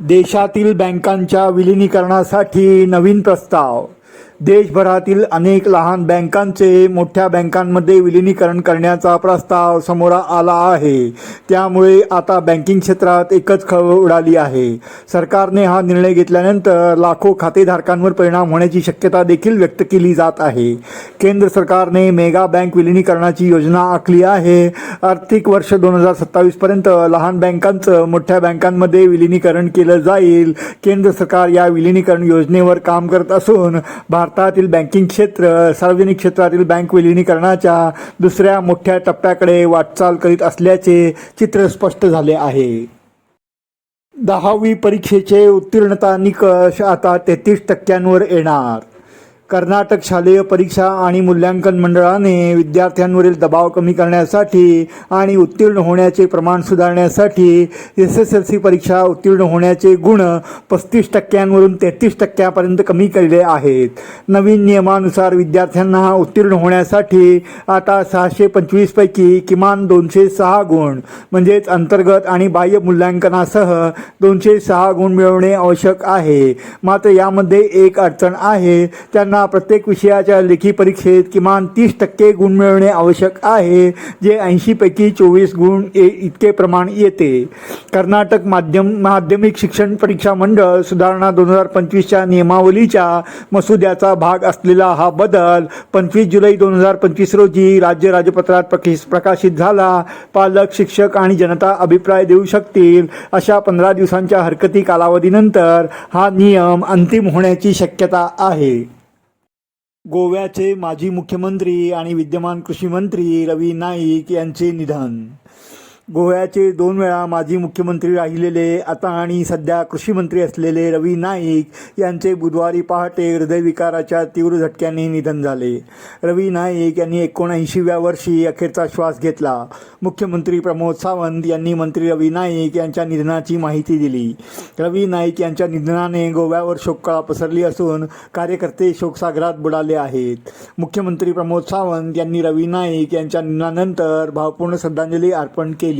देशातील बँकांच्या विलीनीकरणासाठी नवीन प्रस्ताव. देशभरातील अनेक लहान बँकांचे मोठ्या बँकांमध्ये विलिनीकरण करण्याचा प्रस्ताव समोर आला आहे. त्यामुळे आता बँकिंग क्षेत्रात एकच खळबळ उडाली आहे. सरकारने हा निर्णय घेतल्यानंतर लाखो खातेधारकांवर परिणाम होण्याची शक्यता देखील व्यक्त केली जात आहे. केंद्र सरकारने मेगा बँक विलिनीकरणाची योजना आखली आहे. आर्थिक वर्ष दोन हजार सत्तावीसपर्यंत लहान बँकांचं मोठ्या बँकांमध्ये विलिनीकरण केलं जाईल. केंद्र सरकार या विलिनीकरण योजनेवर काम करत असून भारतातील बँकिंग क्षेत्र सार्वजनिक क्षेत्रातील बँक विलिनीकरणाच्या दुसऱ्या मोठ्या टप्प्याकडे वाटचाल करीत असल्याचे चित्र स्पष्ट झाले आहे. दहावी परीक्षेचे उत्तीर्णता निकष आता तेहतीस टक्क्यांवर येणार. कर्नाटक शालेय परीक्षा आणि मूल्यांकन मंडळाने विद्यार्थ्यांवरील दबाव कमी करण्यासाठी आणि उत्तीर्ण होण्याचे प्रमाण सुधारण्यासाठी एस एस एल सी परीक्षा उत्तीर्ण होण्याचे गुण पस्तीस टक्क्यांवरून तेहतीस टक्क्यापर्यंत कमी केले आहेत. नवीन नियमानुसार विद्यार्थ्यांना उत्तीर्ण होण्यासाठी आता सहाशे पंचवीसपैकी किमान दोनशे सहा गुण म्हणजेच अंतर्गत आणि बाह्य मूल्यांकनासह दोनशे सहा गुण मिळवणे आवश्यक आहे. मात्र यामध्ये एक अडचण आहे त्यांना प्रत्येक विषयाच्या लेखी परीक्षेत किमान तीस टक्के गुण मिळवणे आवश्यक आहे जे ऐंशीपैकी चोवीस गुण ए इतके प्रमाण येते. कर्नाटक माध्यम माध्यमिक शिक्षण परीक्षा मंडळ सुधारणा दोन हजार पंचवीसच्या नियमावलीच्या मसुद्याचा भाग असलेला हा बदल पंचवीस जुलै दोन हजार पंचवीस रोजी राज्य राजपत्रात प्रकिस प्रकाशित झाला. पालक शिक्षक आणि जनता अभिप्राय देऊ शकतील अशा पंधरा दिवसांच्या हरकती कालावधीनंतर हा नियम अंतिम होण्याची शक्यता आहे. गोव्याचे माजी मुख्यमंत्री आणि विद्यमान कृषी मंत्री रवी नाईक यांचे निधन. गोव्याचे दोन वेळा माजी मुख्यमंत्री राहिलेले आता आणि सध्या कृषी मंत्री असलेले रवी नाईक यांचे बुधवारी पहाटे हृदयविकाराच्या तीव्र झटक्याने निधन झाले. रवी नाईक यांनी एकोणऐंशीव्या वर्षी अखेरचा श्वास घेतला. मुख्यमंत्री प्रमोद सावंत यांनी मंत्री रवी नाईक यांच्या निधनाची माहिती दिली. रवी नाईक यांच्या निधनाने गोव्यावर शोककळा पसरली असून कार्यकर्ते शोकसागरात बुडाले आहेत. मुख्यमंत्री प्रमोद सावंत यांनी रवी नाईक यांच्या निधनानंतर भावपूर्ण श्रद्धांजली अर्पण केली.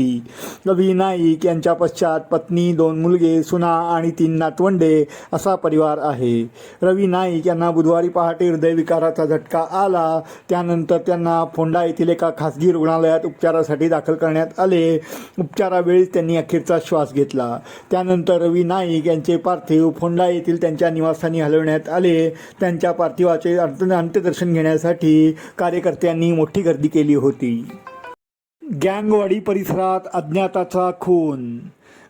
रवी नाईक यांच्या पश्चात पत्नी दोन मुलगे सुना आणि तीन नातवंडे असा परिवार आहे. रवी नाईक यांना बुधवारी पहाटे हृदयविकाराचा झटका आला. त्यानंतर त्यांना फोंडा येथील एका खासगी रुग्णालयात उपचारासाठी दाखल करण्यात आले. उपचारावेळी त्यांनी अखेरचा श्वास घेतला. त्यानंतर रवी नाईक यांचे पार्थिव फोंडा येथील त्यांच्या निवासस्थानी हलवण्यात आले. त्यांच्या पार्थिवाचे अंत अंत्यदर्शन घेण्यासाठी कार्यकर्त्यांनी मोठी गर्दी केली होती. गँगवाडी परिसरात अज्ञाताचा खून.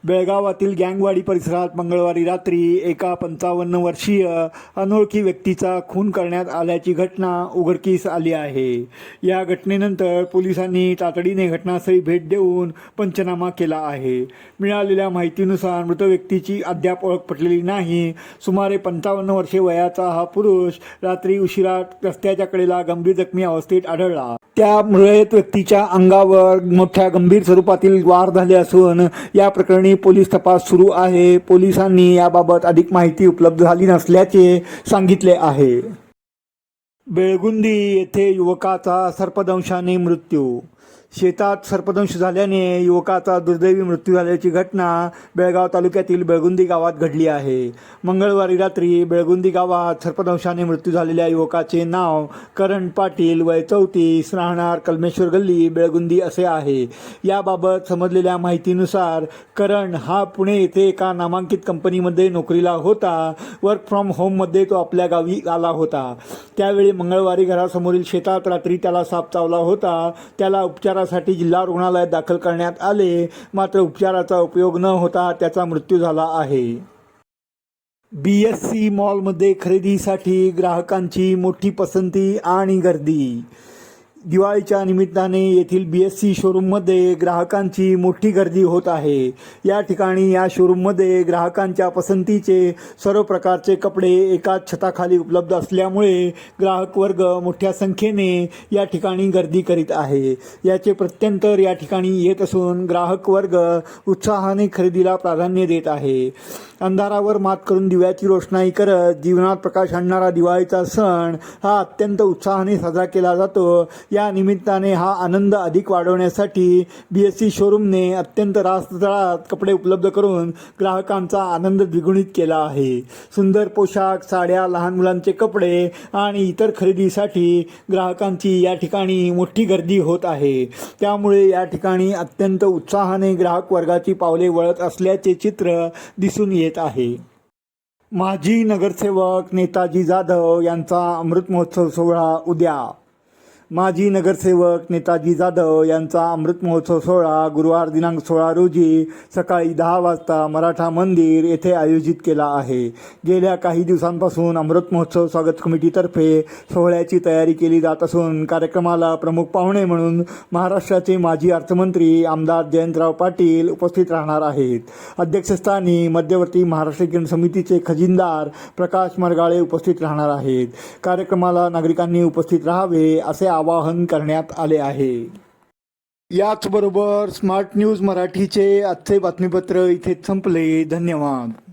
बेळगावातील गँगवाडी परिसरात मंगळवारी रात्री एका पंचावन्न वर्षीय अनोळखी व्यक्तीचा खून करण्यात आल्याची घटना उघडकीस आली आहे. या घटनेनंतर पोलिसांनी तातडीने घटनास्थळी भेट देऊन पंचनामा केला आहे. मिळालेल्या माहितीनुसार मृत व्यक्तीची अद्याप ओळख पटलेली नाही. सुमारे पंचावन्न वर्षे वयाचा हा पुरुष रात्री उशिरा रस्त्याच्या कडेला गंभीर जखमी अवस्थेत आढळला. त्या मृत व्यक्तीच्या अंगावर मोठ्या गंभीर स्वरूपातील वार झाले असून या प्रकरणी पोलीस तपास सुरू आहे. पोलिसांनी याबाबत अधिक माहिती उपलब्ध झाली नसल्याचे सांगितले आहे. बेळगुंदी येथे युवकाचा सर्पदंशाने मृत्यू शेतात सर्पदंश झाल्याने युवकाचा दुर्दैवी मृत्यू झाल्याची घटना बेळगाव तालुक्यातील बेळगुंदी गावात घडली आहे. मंगळवारी रात्री बेळगुंदी गावात सर्पदंशाने मृत्यू झालेल्या युवकाचे नाव करण पाटील वय चौतीस राहणार कलमेश्वर गल्ली बेळगुंदी असे आहे. याबाबत समजलेल्या माहितीनुसार करण हा पुणे येथे एका नामांकित कंपनीमध्ये नोकरीला होता. वर्क फ्रॉम होममध्ये तो आपल्या गावी आला होता. त्यावेळी मंगळवारी घरासमोरील शेतात रात्री त्याला साप चावला होता. त्याला उपचारा उपचारासाठी जिल्हा रुग्णालयात दाखल करण्यात आले. मात्र उपचाराचा उपयोग न होता त्याचा मृत्यू झाला आहे. बी एस सी मॉलमध्ये खरेदीसाठी ग्राहकांची मोठी पसंती आणि गर्दी. दिवाळीच्या निमित्ताने येथील बी एस सी शोरूममध्ये ग्राहकांची मोठी गर्दी होत आहे. या ठिकाणी या शोरूममध्ये ग्राहकांच्या पसंतीचे सर्व प्रकारचे कपडे एकाच छताखाली उपलब्ध असल्यामुळे ग्राहक वर्ग मोठ्या संख्येने या ठिकाणी गर्दी करीत आहे. याचे प्रत्यंतर या ठिकाणी येत असून ग्राहक वर्ग उत्साहाने खरेदीला प्राधान्य देत आहे. अंधारावर मात करून दिव्याची रोषणाई करत जीवनात प्रकाश आणणारा दिवाळीचा सण हा अत्यंत उत्साहाने साजरा केला जातो. या निमित्ताने हा आनंद अधिक वाढवण्यासाठी बी एस सी शोरूमने अत्यंत रास्त दरात कपडे उपलब्ध करून ग्राहकांचा आनंद द्विगुणित केला आहे. सुंदर पोशाख साड्या लहान मुलांचे कपडे आणि इतर खरेदीसाठी ग्राहकांची या ठिकाणी मोठी गर्दी होत आहे. त्यामुळे या ठिकाणी अत्यंत उत्साहाने ग्राहक वर्गाची पावले वळत असल्याचे चित्र दिसून येत आहे. माजी नगरसेवक नेताजी जाधव यांचा अमृत महोत्सव सोहळा उद्या माजी नगरसेवक नेताजी जाधव यांचा अमृत महोत्सव सोहळा गुरुवार दिनांक सोळा रोजी सकाळी दहा वाजता मराठा मंदिर येथे आयोजित केला आहे. गेल्या काही दिवसांपासून अमृत महोत्सव स्वागत कमिटीतर्फे सोहळ्याची तयारी केली जात असून कार्यक्रमाला प्रमुख पाहुणे म्हणून महाराष्ट्राचे माजी अर्थमंत्री आमदार जयंतराव पाटील उपस्थित राहणार आहेत. अध्यक्षस्थानी मध्यवर्ती महाराष्ट्र किरण समितीचे खजिनदार प्रकाश मरगाळे उपस्थित राहणार आहेत. कार्यक्रमाला नागरिकांनी उपस्थित राहावे असे आवाहन करण्यात आले आहे. याचबरोबर स्मार्ट न्यूज मराठीचे आजचे बातमीपत्र इथे संपले. धन्यवाद.